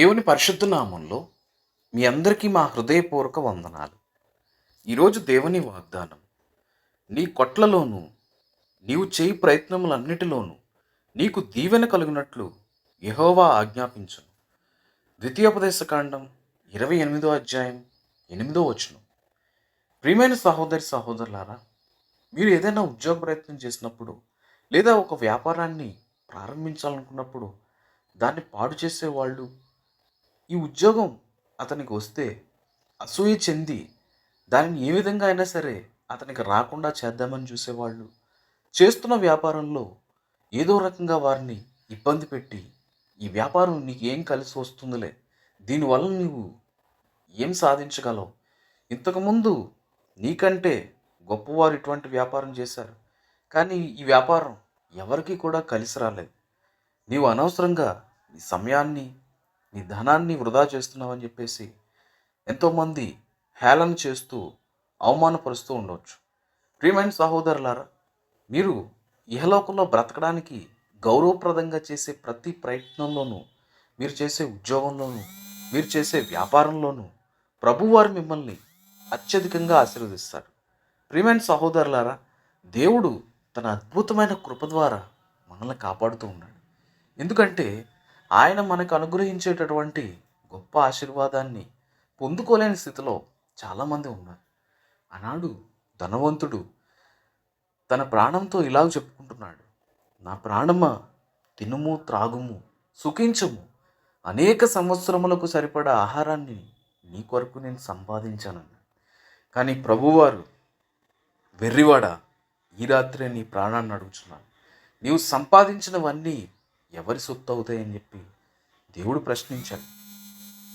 దేవుని పరిశుద్ధ నామంలో మీ అందరికీ మా హృదయపూర్వక వందనాలు. ఈరోజు దేవుని వాగ్దానం నీ కొట్లలోనూ నీవు చేయి ప్రయత్నములన్నిటిలోనూ నీకు దీవెన కలిగినట్లు యహోవా ఆజ్ఞాపించును. ద్వితీయోపదేశకాండం ఇరవై ఎనిమిదో అధ్యాయం ఎనిమిదో వచనం. ప్రియమైన సహోదరి సహోదరులారా మీరు ఏదైనా ఉద్యోగ ప్రయత్నం చేసినప్పుడు లేదా ఒక వ్యాపారాన్ని ప్రారంభించాలనుకున్నప్పుడు దాన్ని పాడు చేసేవాళ్ళు ఈ ఉద్యోగం అతనికి వస్తే అసూయ చెంది దానిని ఏ విధంగా అయినా సరే అతనికి రాకుండా చేద్దామని చూసేవాళ్ళు. చేస్తున్న వ్యాపారంలో ఏదో రకంగా వారిని ఇబ్బంది పెట్టి ఈ వ్యాపారం నీకు ఏం కలిసి వస్తుందిలే? దీనివల్ల నీవు ఏం సాధించగలవు? ఇంతకుముందు నీకంటే గొప్పవారు ఇటువంటి వ్యాపారం చేశారు. కానీ ఈ వ్యాపారం ఎవరికీ కూడా కలిసి రాలేదు. నీవు అనవసరంగా నీ సమయాన్ని నీ ధనాన్ని వృధా చేస్తున్నావని చెప్పేసి ఎంతోమంది హేళన చేస్తూ అవమానపరుస్తూ ఉండవచ్చు. ప్రియమైన సహోదరులారా మీరు ఇహలోకంలో బ్రతకడానికి గౌరవప్రదంగా చేసే ప్రతి ప్రయత్నంలోనూ మీరు చేసే ఉద్యోగంలోనూ మీరు చేసే వ్యాపారంలోనూ ప్రభువారు మిమ్మల్ని అత్యధికంగా ఆశీర్వదిస్తారు. ప్రియమైన సహోదరులారా దేవుడు తన అద్భుతమైన కృప ద్వారా మనల్ని కాపాడుతూ ఉన్నాడు. ఎందుకంటే ఆయన మనకు అనుగ్రహించేటటువంటి గొప్ప ఆశీర్వాదాన్ని పొందుకోలేని స్థితిలో చాలామంది ఉన్నారు. ఆనాడు ధనవంతుడు తన ప్రాణంతో ఇలాగ చెప్పుకుంటున్నాడు నా ప్రాణమా తినుము త్రాగుము సుఖించము. అనేక సంవత్సరములకు సరిపడా ఆహారాన్ని నీ కొరకు నేను సంపాదించానన్న కానీ ప్రభువారు వెర్రివాడా ఈ రాత్రే నీ ప్రాణాన్ని అడుగుచున్నాను నీవు సంపాదించినవన్నీ ఎవరి సొత్తు అవుతాయని చెప్పి దేవుడు ప్రశ్నించాడు.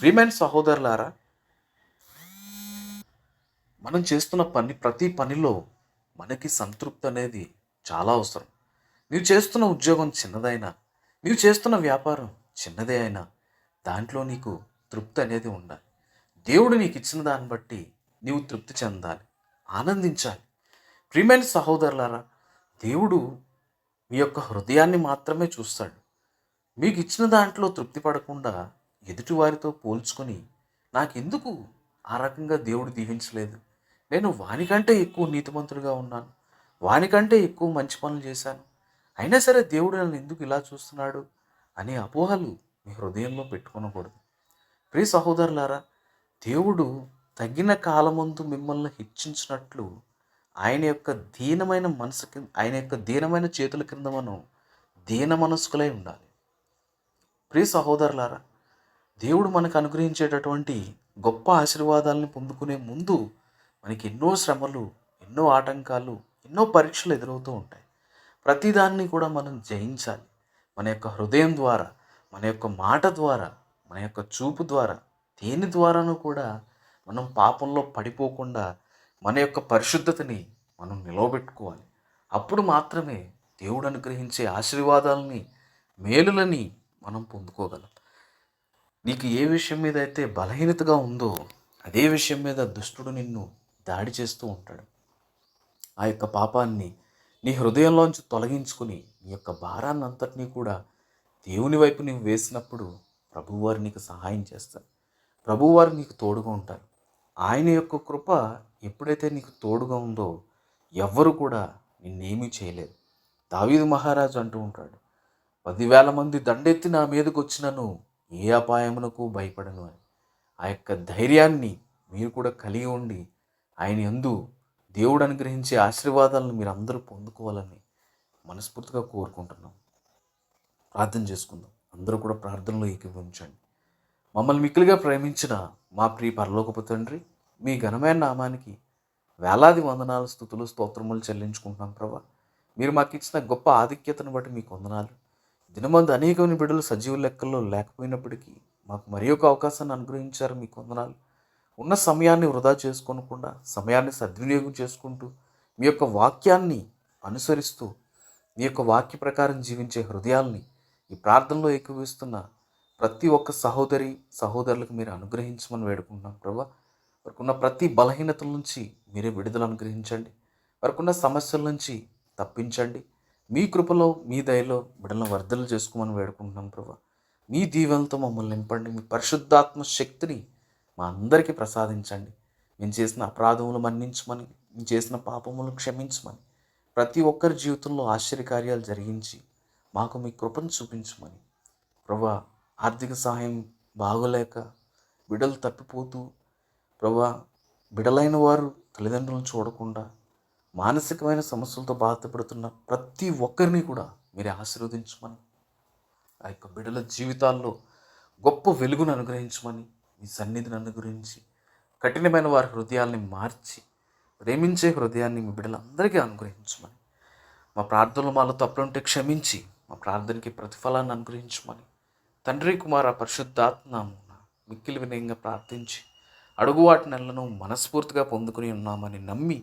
ప్రియమైన సహోదరులారా మనం చేస్తున్న పని ప్రతి పనిలో మనకి సంతృప్తి అనేది చాలా అవసరం. నీవు చేస్తున్న ఉద్యోగం చిన్నదైనా నీవు చేస్తున్న వ్యాపారం చిన్నదే అయినా దాంట్లో నీకు తృప్తి అనేది ఉండాలి. దేవుడు నీకు ఇచ్చిన దాన్ని బట్టి నీవు తృప్తి చెందాలి ఆనందించాలి. ప్రియమైన సహోదరులారా దేవుడు మీ యొక్క హృదయాన్ని మాత్రమే చూస్తాడు. మీకు ఇచ్చిన దాంట్లో తృప్తి పడకుండా ఎదుటివారితో పోల్చుకొని నాకెందుకు ఆ రకంగా దేవుడు దీవించలేదు? నేను వానికంటే ఎక్కువ నీతిమంతుడిగా ఉన్నాను. వానికంటే ఎక్కువ మంచి పనులు చేశాను. అయినా సరే దేవుడు నన్ను ఎందుకు ఇలా చూస్తున్నాడు అనే అపోహలు మీ హృదయంలో పెట్టుకోనకూడదు. ప్రియ సహోదరులారా దేవుడు తగిన కాలమందు మిమ్మల్ని హెచ్చించినట్లు ఆయన యొక్క దీనమైన మనసు కింద ఆయన యొక్క దీనమైన చేతుల కింద మనం దీన మనస్కులై ఉండాలి. ప్రియ సహోదరులారా దేవుడు మనకు అనుగ్రహించేటటువంటి గొప్ప ఆశీర్వాదాలను పొందుకునే ముందు మనకి ఎన్నో శ్రమలు ఎన్నో ఆటంకాలు ఎన్నో పరీక్షలు ఎదురవుతూ ఉంటాయి. ప్రతిదాన్ని కూడా మనం జయించాలి. మన యొక్క హృదయం ద్వారా మన యొక్క మాట ద్వారా మన యొక్క చూపు ద్వారా దేని ద్వారాను కూడా మనం పాపంలో పడిపోకుండా మన యొక్క పరిశుద్ధతని మనం నిలవబెట్టుకోవాలి. అప్పుడు మాత్రమే దేవుడు అనుగ్రహించే ఆశీర్వాదాలని మేలులని మనం పొందుకోగలం. నీకు ఏ విషయం మీద అయితే బలహీనతగా ఉందో అదే విషయం మీద దుష్టుడు నిన్ను దాడి చేస్తూ ఉంటాడు. ఆ యొక్క పాపాన్ని నీ హృదయంలోంచి తొలగించుకుని నీ యొక్క భారాన్ని అంతటినీ కూడా దేవుని వైపు నీవు వేసినప్పుడు ప్రభువారు నీకు సహాయం చేస్తారు. ప్రభువారు నీకు తోడుగా ఉంటారు. ఆయన యొక్క కృప ఎప్పుడైతే నీకు తోడుగా ఉందో ఎవ్వరు కూడా నిన్నేమీ చేయలేదు దావీదు మహారాజు అంటూ ఉంటాడు పదివేల మంది దండెత్తి నా మీదకు వచ్చినను ఏ అపాయమునకు భయపడను అని. ఆ యొక్క ధైర్యాన్ని మీరు కూడా కలిగి ఉండి ఆయన ఎందు దేవుడు అనుగ్రహించే ఆశీర్వాదాలను మీరు అందరూ పొందుకోవాలని మనస్ఫూర్తిగా కోరుకుంటున్నాం. ప్రార్థన చేసుకుందాం. అందరూ కూడా ప్రార్థనలో ఏకీభవించండి. మమ్మల్ని మిక్కిలిగా ప్రేమించిన మా ప్రియ పరలోకపు తండ్రి మీ ఘనమైన నామానికి వేలాది వందనాలు స్థుతులు స్తోత్రములు చెల్లించుకుంటున్నాం ప్రభా. మీరు మాకు ఇచ్చిన గొప్ప ఆధిక్యతను బట్టి మీకు వందనాలు. దినమందు అనేకమైన బిడ్డలు సజీవ లెక్కల్లో లేకపోయినప్పటికీ మాకు మరి ఒక అవకాశాన్ని అనుగ్రహించారు మీ కొందనాలు. ఉన్న సమయాన్ని వృధా చేసుకోనకుండా సమయాన్ని సద్వినియోగం చేసుకుంటూ మీ యొక్క వాక్యాన్ని అనుసరిస్తూ మీ యొక్క వాక్య ప్రకారం జీవించే హృదయాల్ని ఈ ప్రార్థనలో ఏకీవిస్తున్న ప్రతి ఒక్క సహోదరి సహోదరులకు మీరు అనుగ్రహించమని వేడుకుంటున్నాం ప్రభా. వారికున్న ప్రతి బలహీనతల నుంచి మీరే విడుదల అనుగ్రహించండి. వారికున్న సమస్యల నుంచి తప్పించండి. మీ కృపలో మీ దయలో బిడ్డలను వర్ధలు చేసుకోమని వేడుకుంటున్నాం ప్రభా. మీ దీవెనలతో మమ్మల్ని నింపండి. మీ పరిశుద్ధాత్మ శక్తిని మా అందరికీ ప్రసాదించండి. మేము చేసిన అపరాధములు మన్నించమని మేము చేసిన పాపములు క్షమించమని ప్రతి ఒక్కరి జీవితంలో ఆశ్చర్యకార్యాలు జరిగించి మాకు మీ కృపను చూపించమని ప్రభా ఆర్థిక సహాయం బాగోలేక బిడలు తప్పిపోతూ ప్రభా బిడలైన వారు తల్లిదండ్రులను చూడకుండా మానసికమైన సమస్యలతో బాధపడుతున్న ప్రతి ఒక్కరిని కూడా మీరే ఆశీర్వదించమని ఆ యొక్క బిడ్డల జీవితాల్లో గొప్ప వెలుగును అనుగ్రహించమని మీ సన్నిధిని అనుగ్రహించి కఠినమైన వారి హృదయాల్ని మార్చి ప్రేమించే హృదయాన్ని మీ బిడ్డలందరికీ అనుగ్రహించమని మా ప్రార్థనలు మాలో తప్పులుంటే క్షమించి మా ప్రార్థనకి ప్రతిఫలాన్ని అనుగ్రహించమని తండ్రి కుమార పరిశుద్ధాత్మమున మిక్కిలి వినయంగా ప్రార్థించి అడుగు వాటి మనస్ఫూర్తిగా పొందుకుని ఉన్నామని నమ్మి